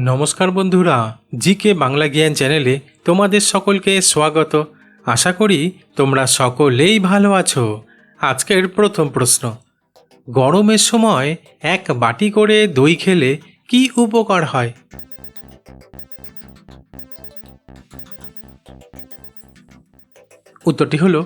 নমস্কার বন্ধুরা, জিকে বাংলা জ্ঞান চ্যানেলে তোমাদের সকলকে স্বাগত। আশা করি তোমরা সকলেই ভালো আছো। আজকের প্রথম প্রশ্ন, গরমের সময় এক বাটি করে দই খেলে কি উপকার হয়? উত্তরটি হলো,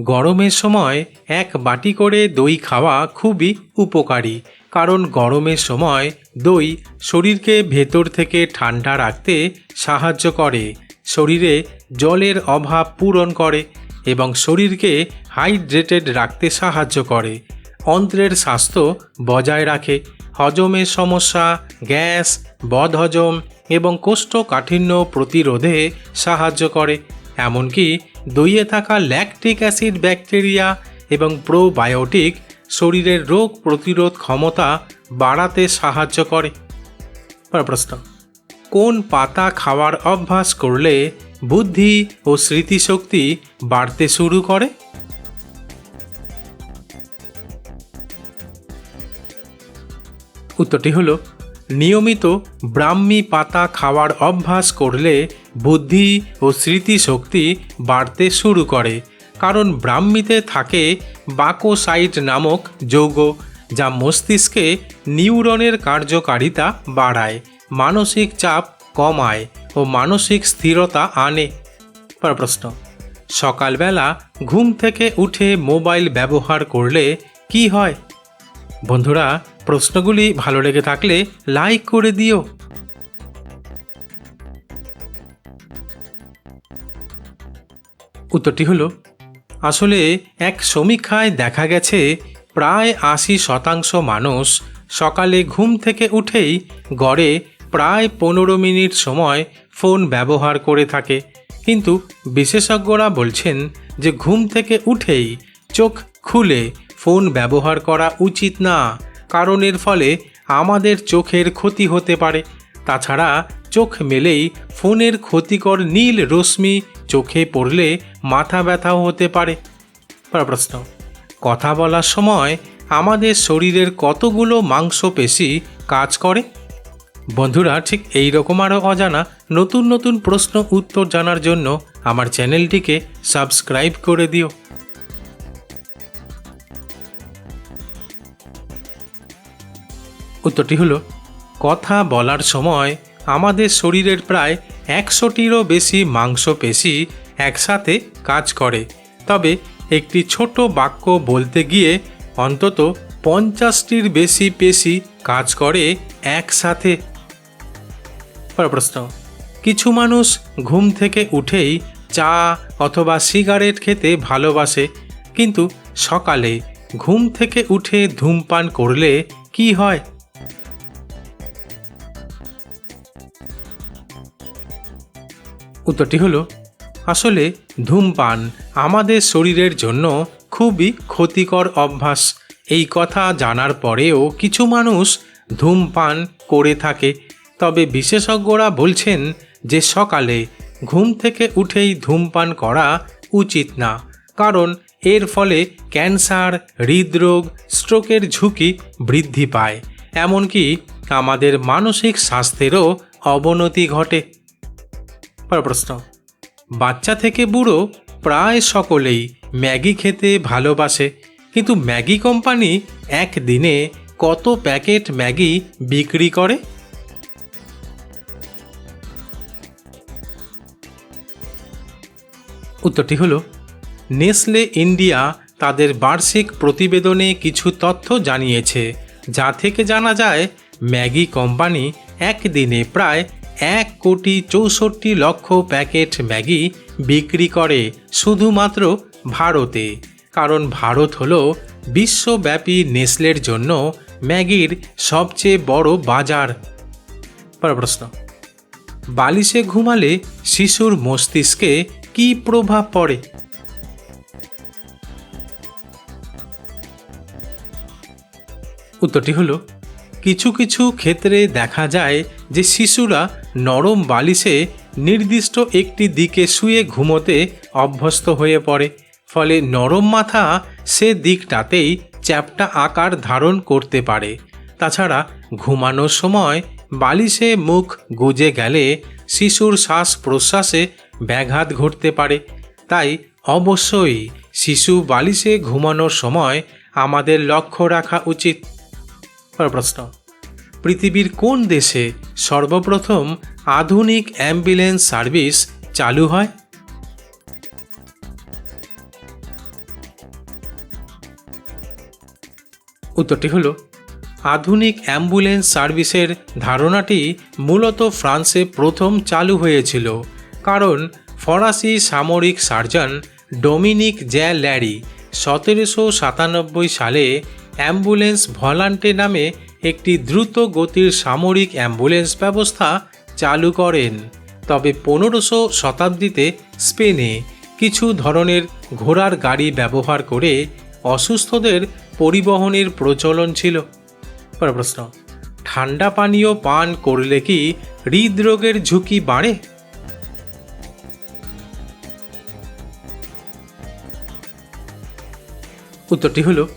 গরমের সময় এক বাটি করে দই খাওয়া খুবই উপকারী। কারণ গরমের সময় দই শরীরকে ভেতর থেকে ঠান্ডা রাখতে সাহায্য করে। শরীরে জলের অভাব পূরণ করে এবং শরীরকে হাইড্রেটেড রাখতে সাহায্য করে। অন্ত্রের স্বাস্থ্য বজায় রাখে। হজমের সমস্যা, গ্যাস, বদহজম এবং কোষ্ঠকাঠিন্য প্রতিরোধে সাহায্য করে। এমনকি দইয়ে থাকা ল্যাকটিক অ্যাসিড ব্যাকটেরিয়া এবং প্রোবায়োটিক শরীরের রোগ প্রতিরোধ ক্ষমতা বাড়াতে সাহায্য করে। প্রশ্ন, কোন পাতা খাওয়ার অভ্যাস করলে বুদ্ধি ও স্মৃতিশক্তি বাড়তে শুরু করে? উত্তরটি হলো, নিয়মিত ব্রাহ্মী পাতা খাওয়ার অভ্যাস করলে বুদ্ধি ও স্মৃতিশক্তি বাড়তে শুরু করে। কারণ ব্রাহ্মীতে থাকে বাকোসাইট নামক যৌগ, যা মস্তিষ্কে নিউরনের কার্যকারিতা বাড়ায়, মানসিক চাপ কমায় ও মানসিক স্থিরতা আনে। প্রশ্ন, সকালবেলা ঘুম থেকে উঠে মোবাইল ব্যবহার করলে কি হয়? বন্ধুরা, প্রশ্নগুলি ভালো লেগে থাকলে লাইক করে দিও। উত্তরটি হলো আসলে এক সমীক্ষায় দেখা গেছে, প্রায় আশি শতাংশ মানুষ সকালে ঘুম থেকে উঠেই গড়ে প্রায় পনেরো মিনিট সময় ফোন ব্যবহার করে থাকে। কিন্তু বিশেষজ্ঞরা বলছেন যে ঘুম থেকে উঠেই চোখ খুলে ফোন ব্যবহার করা উচিত না, কারণ এর ফলে আমাদের চোখের ক্ষতি হতে পারে। তাছাড়া চোখ মেলেই ফোনের ক্ষতিকর নীল রশ্মি চোখে পড়লে মাথা ব্যথাও হতে পারে। প্রশ্ন, কথা বলার সময় আমাদের শরীরের কতগুলো মাংসপেশি কাজ করে? বন্ধুরা, ঠিক এই রকম আরও অজানা নতুন নতুন প্রশ্ন উত্তর জানার জন্য আমার চ্যানেলটিকে সাবস্ক্রাইব করে দিও। উত্তরটি হলো, কথা বলার সময় আমাদের শরীরের প্রায় একশোটিরও বেশি মাংসপেশি একসাথে কাজ করে। তবে একটি ছোট বাক্য বলতে গিয়ে অন্তত পঞ্চাশটির বেশি পেশি কাজ করে একসাথে। প্রশ্ন, কিছু মানুষ ঘুম থেকে উঠেই চা অথবা সিগারেট খেতে ভালোবাসে, কিন্তু সকালে ঘুম থেকে উঠে ধূমপান করলে কি হয়? উত্তরটি হলো, আসলে ধূমপান আমাদের শরীরের জন্য খুবই ক্ষতিকর অভ্যাস। এই কথা জানার পরেও কিছু মানুষ ধূমপান করে থাকে। তবে বিশেষজ্ঞরা বলছেন যে সকালে ঘুম থেকে উঠেই ধূমপান করা উচিত না, কারণ এর ফলে ক্যান্সার, হৃদরোগ, স্ট্রোকের ঝুঁকি বৃদ্ধি পায়। এমনকি আমাদের মানসিক স্বাস্থ্যেরও অবনতি ঘটে। পরের প্রশ্ন। বাচ্চা থেকে বুড়ো প্রায় সকলেই ম্যাগি খেতে ভালোবাসে, কিন্তু ম্যাগি কোম্পানি একদিনে কত প্যাকেট ম্যাগি বিক্রি করে? উত্তরটি হলো, নেসলে ইন্ডিয়া তাদের বার্ষিক প্রতিবেদনে কিছু তথ্য জানিয়েছে, যা থেকে জানা যায়, ম্যাগি কোম্পানি একদিনে প্রায় এক কোটি চৌষট্টি লক্ষ প্যাকেট ম্যাগি বিক্রি করে শুধুমাত্র ভারতে। কারণ ভারত হল বিশ্বব্যাপী নেসলের জন্য ম্যাগির সবচেয়ে বড় বাজার। প্রশ্ন, বালিশে ঘুমালে শিশুর মস্তিষ্কে কি প্রভাব পড়ে? উত্তরটি হলো কিছু কিছু ক্ষেত্রে দেখা যায় যে শিশুরা নরম বালিশে নির্দিষ্ট একটি দিকে শুয়ে ঘুমোতে অভ্যস্ত হয়ে পড়ে। ফলে নরম মাথা সে দিকটাতেই চ্যাপটা আকার ধারণ করতে পারে। তাছাড়া ঘুমানোর সময় বালিশে মুখ গুজে গেলে শিশুর শ্বাস প্রশ্বাসে ব্যাঘাত ঘটতে পারে। তাই অবশ্যই শিশু বালিশে ঘুমানোর সময় আমাদের লক্ষ্য রাখা উচিত। পরের প্রশ্ন পৃথিবীর কোন দেশে সর্বপ্রথম আধুনিক অ্যাম্বুলেন্স সার্ভিস চালু হয়? উত্তরটি হল, আধুনিক অ্যাম্বুলেন্স সার্ভিসের ধারণাটি মূলত ফ্রান্সে প্রথম চালু হয়েছিল, কারণ ফরাসি সামরিক সার্জন ডোমিনিক জ্যা ল্যারি সতেরোশো সাতানব্বই সালে অ্যাম্বুলেন্স ভলান্টে নামে একটি দ্রুত গতির সামরিক অ্যাম্বুলেন্স ব্যবস্থা চালু করেন। তবে পনেরোশো শতাব্দীতে স্পেনে কিছু ধরনের ঘোড়ার গাড়ি ব্যবহার করে অসুস্থদের পরিবহনের প্রচলন ছিল। প্রশ্ন, ঠান্ডা পানীয় পান করলে কি হৃদরোগের ঝুঁকি বাড়ে? উত্তরটি হলো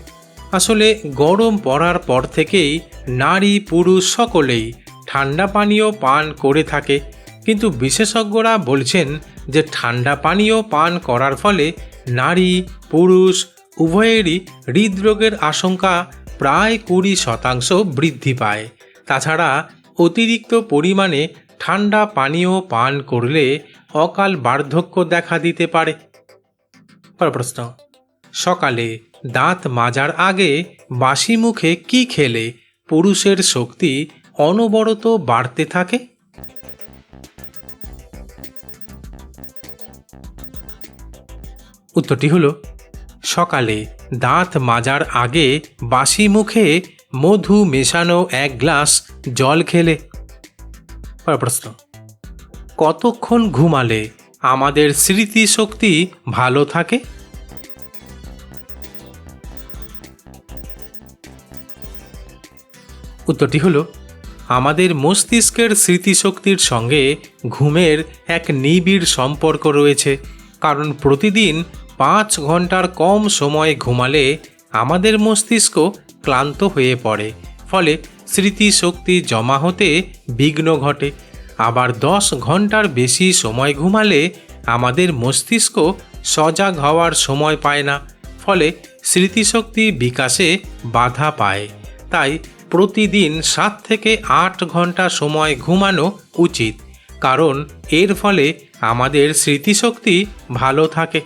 আসলে গরম পড়ার পর থেকেই নারী পুরুষ সকলেই ঠান্ডা পানীয় পান করে থাকে। কিন্তু বিশেষজ্ঞরা বলছেন যে ঠান্ডা পানীয় পান করার ফলে নারী, পুরুষ উভয়েরই হৃদরোগের আশঙ্কা প্রায় কুড়ি শতাংশ বৃদ্ধি পায়। তাছাড়া অতিরিক্ত পরিমাণে ঠান্ডা পানীয় পান করলে অকাল বার্ধক্য দেখা দিতে পারে। প্রশ্ন, সকালে দাঁত মাজার আগে বাসি মুখে কি খেলে পুরুষের শক্তি অনবরত বাড়তে থাকে? উত্তরটি হলো, সকালে দাঁত মাজার আগে বাসি মুখে মধু মেশানো এক গ্লাস জল খেলে। প্রশ্ন, কতক্ষণ ঘুমালে আমাদের স্মৃতিশক্তি ভালো থাকে? উত্তরটি হলো, আমাদের মস্তিষ্কের স্মৃতিশক্তির সঙ্গে ঘুমের এক নিবিড় সম্পর্ক রয়েছে, কারণ প্রতিদিন পাঁচ ঘণ্টার কম সময় ঘুমালে আমাদের মস্তিষ্ক ক্লান্ত হয়ে পড়ে, ফলে স্মৃতিশক্তি জমা হতে বিঘ্ন ঘটে। আবার দশ ঘণ্টার বেশি সময় ঘুমালে আমাদের মস্তিষ্ক সজাগ হওয়ার সময় পায় না, ফলে স্মৃতিশক্তি বিকাশে বাধা পায়। তাই প্রতিদিন সাত থেকে আট ঘণ্টা সময় ঘুমানো উচিত, কারণ এর ফলে আমাদের স্মৃতিশক্তি ভালো থাকে।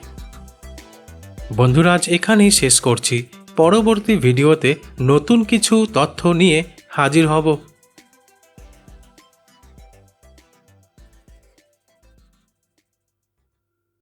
বন্ধুরাজ এখানেই শেষ করছি। পরবর্তী ভিডিওতে নতুন কিছু তথ্য নিয়ে হাজির হব।